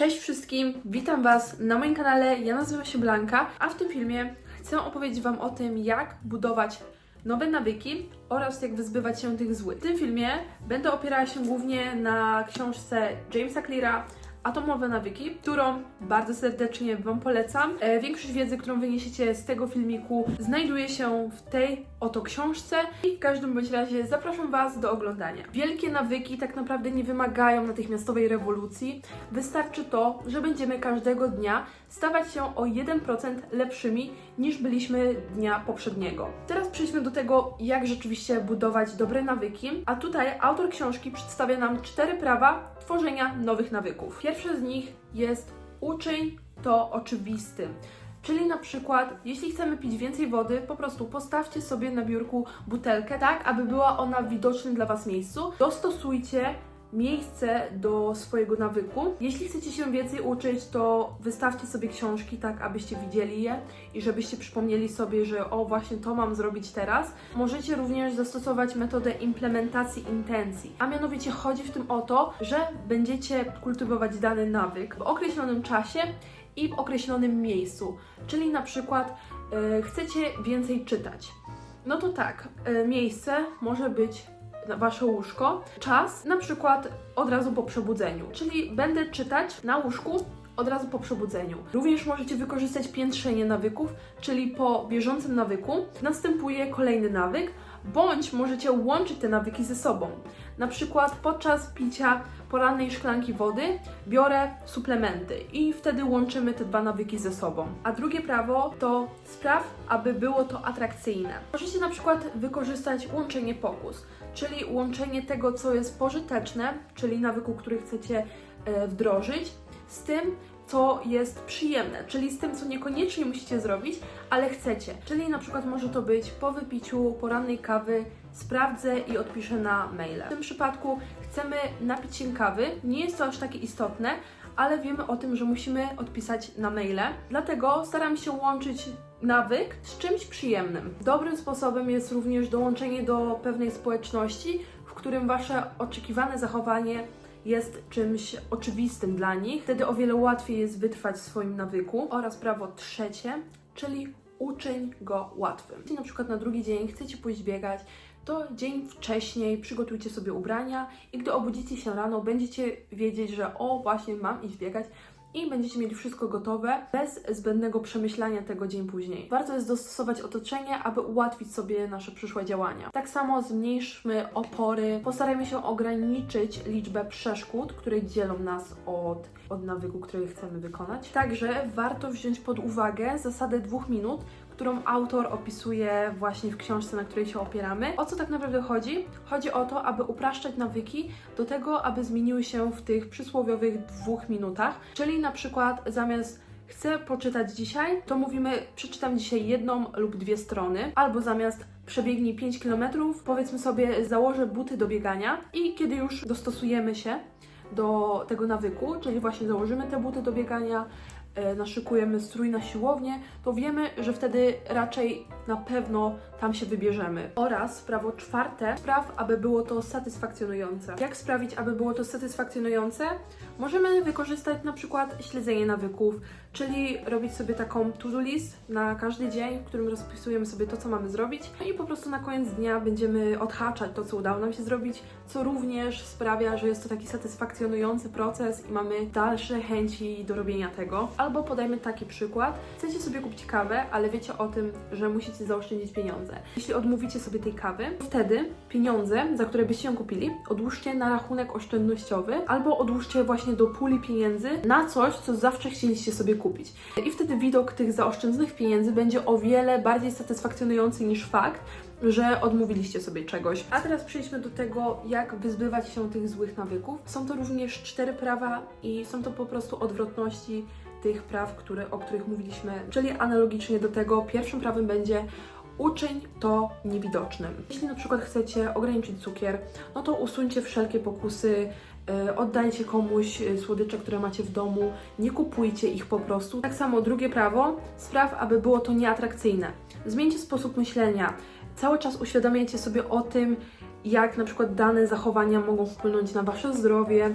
Cześć wszystkim, witam Was na moim kanale. Ja nazywam się Blanka, a w tym filmie chcę opowiedzieć Wam o tym, jak budować nowe nawyki oraz jak wyzbywać się tych złych. W tym filmie będę opierała się głównie na książce Jamesa Cleara Atomowe nawyki, którą bardzo serdecznie Wam polecam. E, większość wiedzy, którą wyniesiecie z tego filmiku, znajduje się w tej oto książce i w każdym bądź razie zapraszam Was do oglądania. Wielkie nawyki tak naprawdę nie wymagają natychmiastowej rewolucji. Wystarczy to, że będziemy każdego dnia stawać się o 1% lepszymi niż byliśmy dnia poprzedniego. Teraz przejdźmy do tego, jak rzeczywiście budować dobre nawyki. A tutaj autor książki przedstawia nam cztery prawa tworzenia nowych nawyków. Pierwsze z nich jest uczyń to oczywistym. Czyli na przykład, jeśli chcemy pić więcej wody, po prostu postawcie sobie na biurku butelkę, tak aby była ona w widocznym dla Was miejscu. Dostosujcie miejsce do swojego nawyku. Jeśli chcecie się więcej uczyć, to wystawcie sobie książki tak, abyście widzieli je i żebyście przypomnieli sobie, że o właśnie to mam zrobić teraz. Możecie również zastosować metodę implementacji intencji, a mianowicie chodzi w tym o to, że będziecie kultywować dany nawyk w określonym czasie i w określonym miejscu. Czyli na przykład e, chcecie więcej czytać. No to tak, e, miejsce może być wasze łóżko. Czas na przykład od razu po przebudzeniu, czyli będę czytać na łóżku od razu po przebudzeniu. Również możecie wykorzystać piętrzenie nawyków, czyli po bieżącym nawyku następuje kolejny nawyk, bądź możecie łączyć te nawyki ze sobą. Na przykład podczas picia porannej szklanki wody biorę suplementy i wtedy łączymy te dwa nawyki ze sobą. A drugie prawo to spraw, aby było to atrakcyjne. Możecie na przykład wykorzystać łączenie pokus, czyli łączenie tego, co jest pożyteczne, czyli nawyku, który chcecie e, wdrożyć, z tym, co jest przyjemne, czyli z tym, co niekoniecznie musicie zrobić, ale chcecie. Czyli na przykład może to być po wypiciu porannej kawy sprawdzę i odpiszę na maile. W tym przypadku chcemy napić się kawy, nie jest to aż takie istotne, ale wiemy o tym, że musimy odpisać na maile. Dlatego staram się łączyć nawyk z czymś przyjemnym. Dobrym sposobem jest również dołączenie do pewnej społeczności, w którym wasze oczekiwane zachowanie jest czymś oczywistym dla nich. Wtedy o wiele łatwiej jest wytrwać w swoim nawyku. Oraz prawo trzecie, czyli uczyń go łatwym. Jeśli na przykład na drugi dzień chcecie pójść biegać, to dzień wcześniej przygotujcie sobie ubrania i gdy obudzicie się rano, będziecie wiedzieć, że o, właśnie mam iść biegać i będziecie mieli wszystko gotowe bez zbędnego przemyślania tego dzień później. Warto jest dostosować otoczenie, aby ułatwić sobie nasze przyszłe działania. Tak samo zmniejszmy opory, postarajmy się ograniczyć liczbę przeszkód, które dzielą nas od, od nawyku, który chcemy wykonać. Także warto wziąć pod uwagę zasadę dwóch minut, którą autor opisuje właśnie w książce, na której się opieramy. O co tak naprawdę chodzi? Chodzi o to, aby upraszczać nawyki do tego, aby zmieniły się w tych przysłowiowych dwóch minutach. Czyli na przykład zamiast chcę poczytać dzisiaj, to mówimy przeczytam dzisiaj jedną lub dwie strony, albo zamiast przebiegnij 5 km, powiedzmy sobie założę buty do biegania i kiedy już dostosujemy się do tego nawyku, czyli właśnie założymy te buty do biegania, naszykujemy strój na siłownię, to wiemy, że wtedy raczej na pewno tam się wybierzemy. Oraz prawo czwarte, spraw, aby było to satysfakcjonujące. Jak sprawić, aby było to satysfakcjonujące? Możemy wykorzystać na przykład śledzenie nawyków, czyli robić sobie taką to-do list na każdy dzień, w którym rozpisujemy sobie to, co mamy zrobić, no i po prostu na koniec dnia będziemy odhaczać to, co udało nam się zrobić, co również sprawia, że jest to taki satysfakcjonujący proces i mamy dalsze chęci do robienia tego. Albo podajmy taki przykład. Chcecie sobie kupić kawę, ale wiecie o tym, że musicie zaoszczędzić pieniądze. Jeśli odmówicie sobie tej kawy, wtedy pieniądze, za które byście ją kupili, odłóżcie na rachunek oszczędnościowy albo odłóżcie właśnie do puli pieniędzy na coś, co zawsze chcieliście sobie kupić. I wtedy widok tych zaoszczędzonych pieniędzy będzie o wiele bardziej satysfakcjonujący niż fakt, że odmówiliście sobie czegoś. A teraz przejdźmy do tego, jak wyzbywać się tych złych nawyków. Są to również cztery prawa i są to po prostu odwrotności tych praw, które, o których mówiliśmy. Czyli analogicznie do tego, pierwszym prawem będzie uczyń to niewidocznym. Jeśli na przykład chcecie ograniczyć cukier, no to usuńcie wszelkie pokusy, e, oddajcie komuś e, słodycze, które macie w domu, nie kupujcie ich po prostu. Tak samo drugie prawo, spraw, aby było to nieatrakcyjne. Zmieńcie sposób myślenia. Cały czas uświadamiajcie sobie o tym, jak na przykład dane zachowania mogą wpłynąć na wasze zdrowie,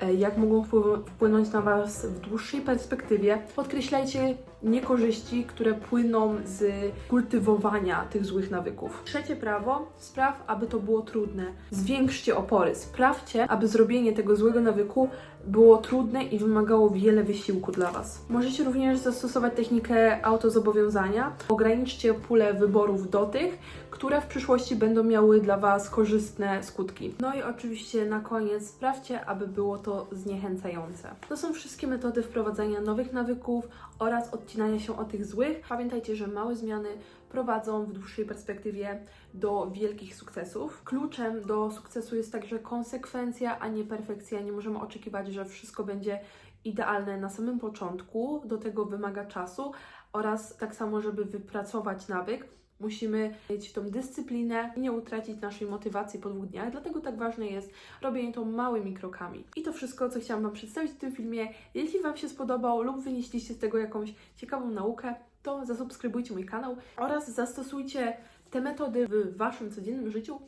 e, jak mogą wpłynąć na Was w dłuższej perspektywie. Podkreślajcie niekorzyści, które płyną z kultywowania tych złych nawyków. Trzecie prawo, spraw, aby to było trudne. Zwiększcie opory, sprawdźcie, aby zrobienie tego złego nawyku było trudne i wymagało wiele wysiłku dla Was. Możecie również zastosować technikę autozobowiązania. Ograniczcie pulę wyborów do tych, które w przyszłości będą miały dla Was korzystne skutki. No i oczywiście na koniec sprawdźcie, aby było to zniechęcające. To są wszystkie metody wprowadzania nowych nawyków oraz odcinania się od tych złych. Pamiętajcie, że małe zmiany prowadzą w dłuższej perspektywie do wielkich sukcesów. Kluczem do sukcesu jest także konsekwencja, a nie perfekcja. Nie możemy oczekiwać, że wszystko będzie idealne na samym początku. Do tego wymaga czasu oraz tak samo, żeby wypracować nawyk, musimy mieć tą dyscyplinę i nie utracić naszej motywacji po dwóch dniach. Dlatego tak ważne jest robienie to małymi krokami. I to wszystko, co chciałam Wam przedstawić w tym filmie. Jeśli Wam się spodobał lub wynieśliście z tego jakąś ciekawą naukę, to zasubskrybujcie mój kanał oraz zastosujcie te metody w Waszym codziennym życiu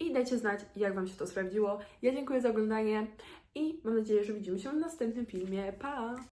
i dajcie znać, jak Wam się to sprawdziło. Ja dziękuję za oglądanie i mam nadzieję, że widzimy się w następnym filmie. Pa!